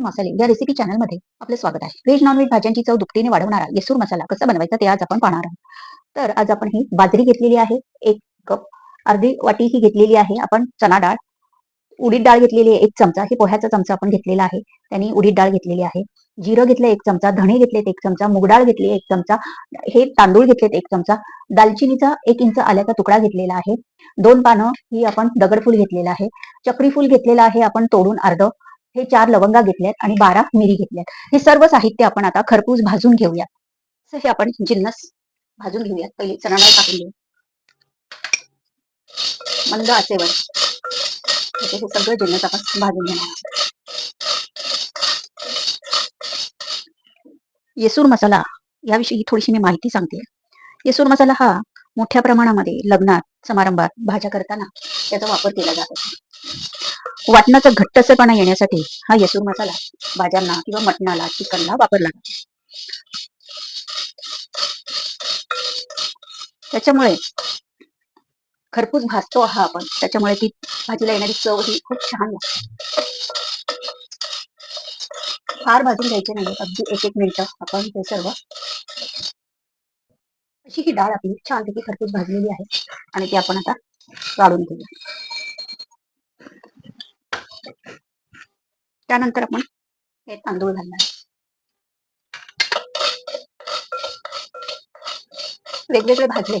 मसाले. या रेसिपी चॅनलमध्ये आपलं स्वागत आहे. व्हेज नॉनव्हेज भाज्यांची चव दुपटीने वाढवणारा येसूर मसाला कसा बनवायचा ते आज आपण पाहणार आहोत. तर आज आपण ही बाजरी घेतलेली आहे. एक कप अर्धी वाटी ही घेतलेली आहे. आपण चना डाळ उडीद डाळ घेतलेली आहे एक चमचा. हे पोह्याचा चमचा आपण घेतलेला आहे. त्यांनी उडीद डाळ घेतलेली आहे. जिरं घेतलं एक चमचा. धणे घेतलेत एक चमचा. मुगडाळ घेतली एक चमचा. हे तांदूळ घेतलेत एक चमचा. दालचिनीचा एक इंच आल्याचा तुकडा घेतलेला आहे. दोन पानं ही आपण दगडफूल घेतलेला आहे. चक्रीफूल घेतलेला आहे आपण तोडून अर्ध. हे चार लवंगा घेतल्यात आणि बारा मिरी घेतल्यात. हे सर्व साहित्य आपण आता खरपूस भाजून घेऊयात. हे आपण जिन्नस भाजून घेऊयात. पहिले चणा टाकून घेऊ. मंद आचेवर. हे सगळं जिन्नस आपण भाजून घेणार येसूर मसाला याविषयी थोडीशी मी माहिती सांगते. येसूर मसाला हा मोठ्या प्रमाणामध्ये लग्नात समारंभात भाज्या करताना त्याचा वापर केला जातो वाटणाचा घट्टसरपणा येण्यासाठी हा येसूर मसाला भाज्यांना किंवा मटणाला चिकनला वापरला जातो. त्याच्यामुळे खरपूस भाजतो हा आपण. त्याच्यामुळे ती भाजीला येणारी चव ही खूप छान लागते. फार भाजून घ्यायचे नाही. अगदी एक एक मिनिट आपण ते सर्व अशी ही डाळ आपली छानपैकी खरपूस भाजलेली आहे आणि ती आपण आता काढून घेऊया. त्यानंतर आपण हे तांदूळ घालणार. वेगवेगळे भाजले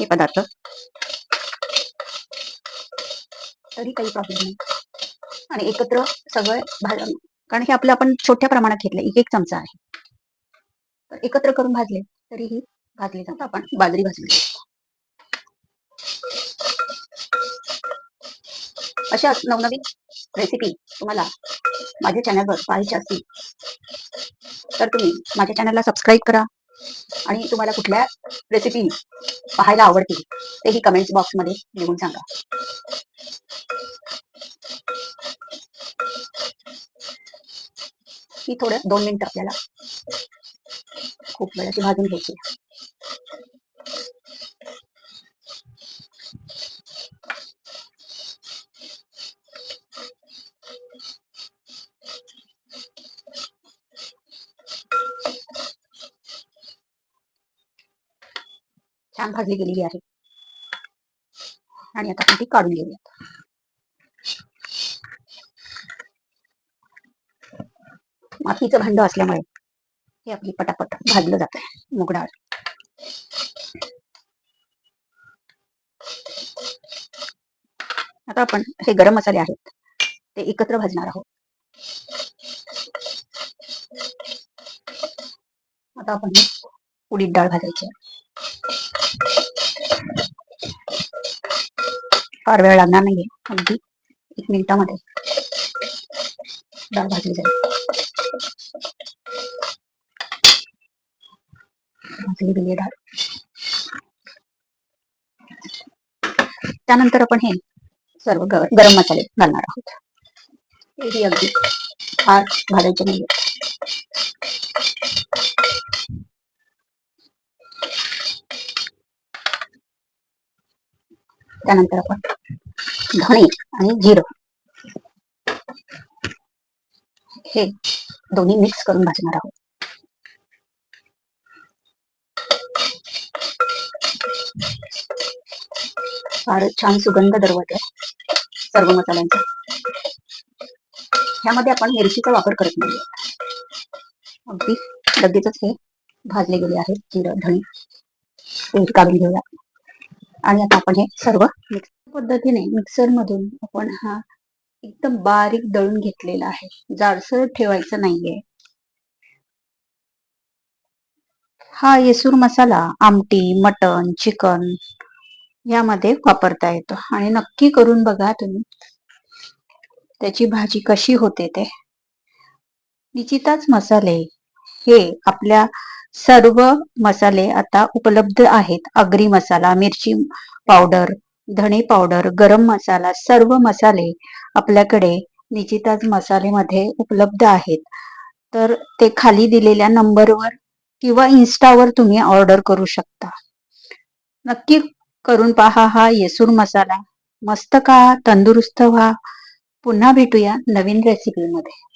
हे पदार्थ. तरी काही प्रॉब्लेम नाही. आणि एकत्र सगळे भाज कारण हे आपलं आपण छोट्या प्रमाणात घेतलं एक एक चमचा आहे. तर एकत्र करून भाजले तरीही भाजले जातात आपण बाजरी भाजली. अशा नवनवीन रेसिपी तुम्हाला माझ्या चॅनलवर पाहायचे असतील तर तुम्ही माझ्या चॅनलला सबस्क्राईब करा आणि तुम्हाला कुठल्या रेसिपी पाहायला आवडतील तेही कमेंट्स बॉक्समध्ये लिहून सांगा. ही थोडं दोन मिनिट आपल्याला खूप वेळाची भाजून घ्यायची छान भाजली गेलेली आहे. आणि आता आपण ती काढून घेऊयात. मातीचं भांड असल्यामुळे हे आपली पटापट भाजलं जात आहे मुगडाळ. आता आपण हे गरम मसाले आहेत ते एकत्र भाजणार आहोत. आता आपण उडीद डाळ भाजायची फार वेळ लागणार नाहीये. अगदी एक मिनिटामध्ये डाळ भाजली जाईल भाजली डाळ त्यानंतर आपण हे सर्व गरम मसाले घालणार आहोत. हेही अगदी फार भाजायचे त्यानंतर आपण धणे आणि जिरं हे दोन्ही मिक्स करून भाजणार आहोत. फार छान सुगंध दरवत आहे सर्व मसाल्यांचा. ह्यामध्ये आपण मिरचीचा वापर करत नाही. अगदी लगेचच हे भाजले गेले आहेत जिरं धणे. काढून घेऊया. आणि आता आपण हे सर्व मिक्सर पद्धतीने मिक्सर मधून आपण हा एकदम बारीक दळून घेतलेला आहे. जाडसर ठेवायचं नाहीये. हा येसूर मसाला आमटी मटन चिकन यामध्ये वापरता येतो. आणि नक्की करून बघा तुम्ही. त्याची भाजी कशी होते ते. निश्चितच मसाले हे आपल्या सर्व मसाले आता उपलब्ध आहेत. अग्री मसाला मिरची पावडर धणे पावडर गरम मसाला सर्व मसाले आपल्याकडे निजिताज मसालेमध्ये उपलब्ध आहेत. तर ते खाली दिलेल्या नंबरवर किंवा इन्स्टावर तुम्ही ऑर्डर करू शकता. नक्की करून पहा हा येसूर मसाला. मस्त का? तंदुरुस्त व्हा. पुन्हा भेटूया नवीन रेसिपीमध्ये